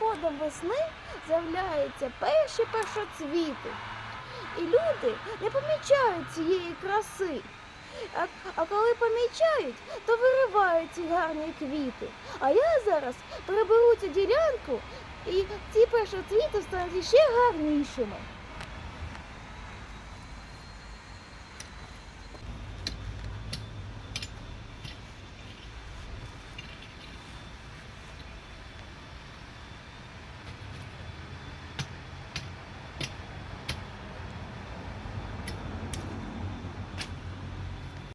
приходом весни з'являються перші першоцвіти. І люди не помічають цієї краси. А, а коли помічають, то виривають ці гарні квіти. А я зараз приберу цю ділянку, і ці першоцвіти стануть ще гарнішими.